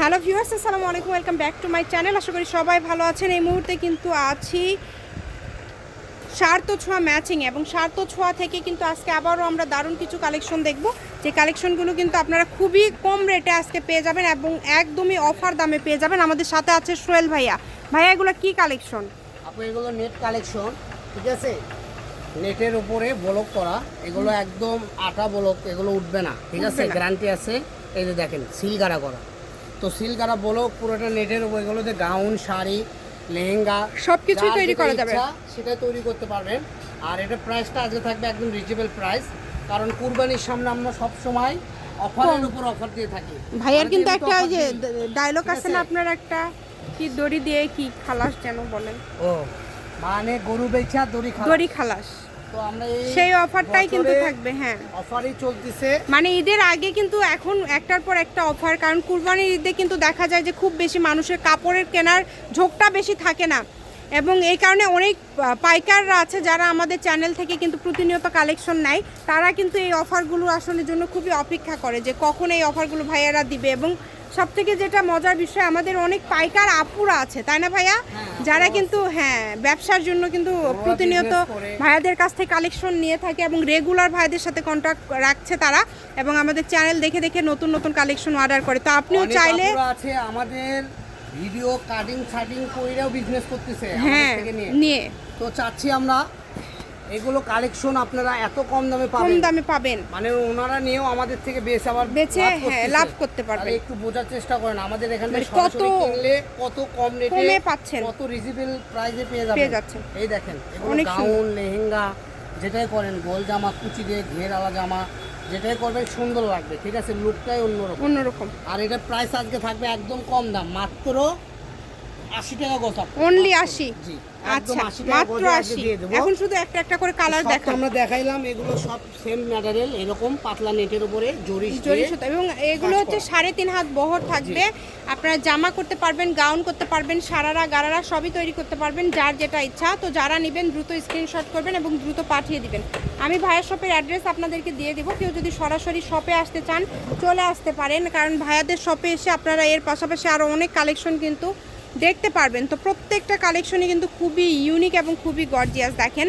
Hello viewers আসসালামু আলাইকুম welcome back to my channel. আশা করি সবাই ভালো আছেন। এই মুহূর্তে কিন্তু আছি সার্ত ছোঁয়া ম্যাচিং এবং সার্ত ছোঁয়া থেকে কিন্তু আজকে আবারও আমরা দারুণ কিছু কালেকশন দেখব। যে কালেকশনগুলো কিন্তু আপনারা খুবই কম রেটে আজকে পেয়ে যাবেন এবং একদমই অফার দামে পেয়ে যাবেন। আমাদের সাথে আছে সোহেল ভাইয়া। ভাইয়া এগুলো কি কালেকশন? আপু এগুলো নেট কালেকশন ঠিক আছে? নেটের উপরে ব্লক করা। এগুলো একদম আটা ব্লক এগুলো উঠবে না ঠিক আছে? গ্যারান্টি আছে। এই যে দেখেন সিলগারা করা। তো সিলগারা বলো পুরোটা নেটের এগুলোতে গাউন শাড়ি লেহেঙ্গা সবকিছুই যার তৈরি করা যাবে। সেটাই তৈরি করতে পারবেন। আর এটা প্রাইসটা আজকে থাকবে একদম রিজনেবল প্রাইস কারণ কুরবানির সামনে আমরা সব সময় অফারের উপর অফার দিয়ে থাকি। ভাইয়ার কিন্তু একটা ওই যে ডায়লগ আছে না আপনার একটা? কি দড়ি দিয়ে কি খালাস যেন বলেন। ও মানে গরু বেচা দড়ি খাওয়া দড়ি খালাস। সেই অফারটাই কিন্তু থাকবে হ্যাঁ। অফারই চলতেছে। মানে ঈদের আগে কিন্তু এখন একটার পর একটা অফার কারণ কুরবানির ঈদে কিন্তু দেখা যায় যে খুব বেশি মানুষের কাপড়ের কেনার ঝোঁকটা বেশি থাকে না। এবং এই কারণে অনেক পাইকাররা আছে যারা আমাদের চ্যানেল থেকে কিন্তু প্রতিনিয়ত কালেকশন নেয়। তারা কিন্তু এই অফারগুলো আসলে জন্য খুবই অপেক্ষা করে যে কখন এই অফারগুলো ভাইয়ারা দিবে এবং সব থেকে যেটা মজার বিষয় আমাদের অনেক পাইকার আপুরা আছে তাই না ভাইয়া? যারা কিন্তু হ্যাঁ ব্যবসার জন্য কিন্তু প্রতিনিয়ত ভাইয়াদের কাছ থেকে কালেকশন নিয়ে থাকে এবং রেগুলার ভাইদের সাথে কন্ট্যাক্ট রাখছে তারা এবং আমাদের চ্যানেল দেখে দেখে নতুন নতুন কালেকশন অর্ডার করে। তো আপনিও চাইলে আছে আমাদের ভিডিও কাটিং শাটিং কইরাও বিজনেস করতেছে হ্যাঁ নিয়ে। তো চাচ্ছি আমরা এগুলো কালেকশন আপনারা এত কম দামে পাবেন কম দামে পাবেন মানে ওনারা নিয়েও আমাদের থেকে বেশ আবার বেচে, হ্যাঁ, লাভ করতে পারবেন। তাহলে একটু বোঝার চেষ্টা করেন আমাদের এখানে মানে কত সরাসরি কিনলে কত কম রেটে পাচ্ছেন। কত রিজনেবল প্রাইসে পেয়ে যাবেন পেয়ে যাচ্ছেন। এই দেখেন অনেক সুন্দর। গাউন লেহেঙ্গা যেটাই করেন গোল জামা কুচি দিয়ে ঘের আলা জামা যেটাই করবেন সুন্দর লাগবে ঠিক আছে লুকটাই অন্যরকম অন্যরকম আর এটার প্রাইস আজকে থাকবে একদম কম দাম মাত্র আশি টাকা গোছা অনলি আশি? জি। আচ্ছা একদম 80 মাত্র আশি। এখন শুধু একটা একটা করে কালার দেখান। আমরা দেখাইলাম এগুলো সব সেম ম্যাটেরিয়াল এরকম পাতলা নেটের উপরে জরি জরি দিয়ে এবং এগুলো হচ্ছে সাড়ে তিন হাত বহর থাকবে। আপনারা জামা করতে পারবেন গাউন করতে পারবেন সারারা গারারা সবই তৈরি করতে পারবেন যার যেটা ইচ্ছা। তো যারা নেবেন দ্রুত স্ক্রিনশট করবেন এবং দ্রুত পাঠিয়ে দিবেন। আমি ভাইয়ের শপের অ্যাড্রেস আপনাদেরকে দিয়ে দেবো। কেউ যদি সরাসরি শপে আসতে চান চলে আসতে পারেন। কারণ ভাইয়াদের শপে এসে আপনারা এর পাশাপাশি আরও অনেক কালেকশন কিন্তু দেখতে পারবেন। তো প্রত্যেকটা কালেকশনই কিন্তু খুবই ইউনিক এবং খুবই গর্জিয়াস দেখেন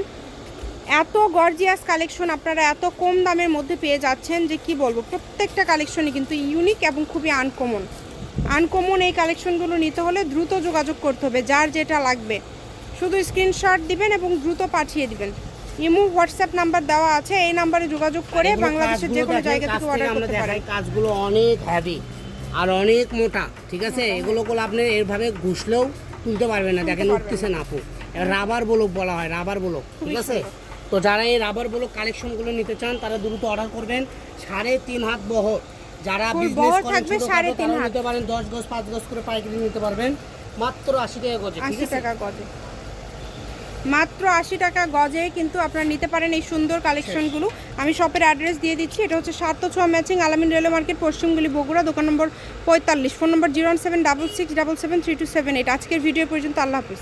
এত গর্জিয়াস কালেকশন আপনারা এত কম দামের মধ্যে পেয়ে যাচ্ছেন যে কি বলব প্রত্যেকটা কালেকশনই কিন্তু ইউনিক এবং খুবই আনকমন আনকমন এই কালেকশনগুলো নিতে হলে দ্রুত যোগাযোগ করতে হবে যার যেটা লাগবে। শুধু স্ক্রিনশট দিবেন এবং দ্রুত পাঠিয়ে দিবেন। ইমো হোয়াটসঅ্যাপ নাম্বার দেওয়া আছে এই নাম্বারে যোগাযোগ করে বাংলাদেশের যে কোনো জায়গা থেকে অর্ডার করতে পারেন। কাজগুলো অনেক হ্যাভি আর অনেক মোটা ঠিক আছে? এগুলো গুলো আপনি এভাবে ঘুষলেও তুলতে পারবেন না। দেখেন উঠতেছে না আপু। রাবার ব্লক বলা হয় রাবার ব্লক ঠিক আছে? তো যারা এই রাবার ব্লক কালেকশনগুলো নিতে চান তারা দ্রুত অর্ডার করবেন। সাড়ে তিন হাত বহর। যারা বিজনেস করেন ছোটখাটো তিন হাত। নিতে পারেন। দশ গজ পাঁচ গজ করে পাইকারি নিতে পারবেন। মাত্র আশি টাকা গজে ঠিক আশি আছে? টাকা গজে। মাত্র আশি টাকা গজে কিন্তু আপনারা নিতে পারেন এই সুন্দর কালেকশনগুলো। আমি শপের অ্যাড্রেস দিয়ে দিচ্ছি। এটা হচ্ছে সাত ছোয়া ম্যাচিং আলামিন রেলওয়ে মার্কেট, পশ্চিমগুলি বগুড়া, দোকান নম্বর পঁয়তাল্লিশ। Phone number zero seven double six double seven three two seven eight. আজকের ভিডিও পর্যন্ত আল্লাহ হাফিজ।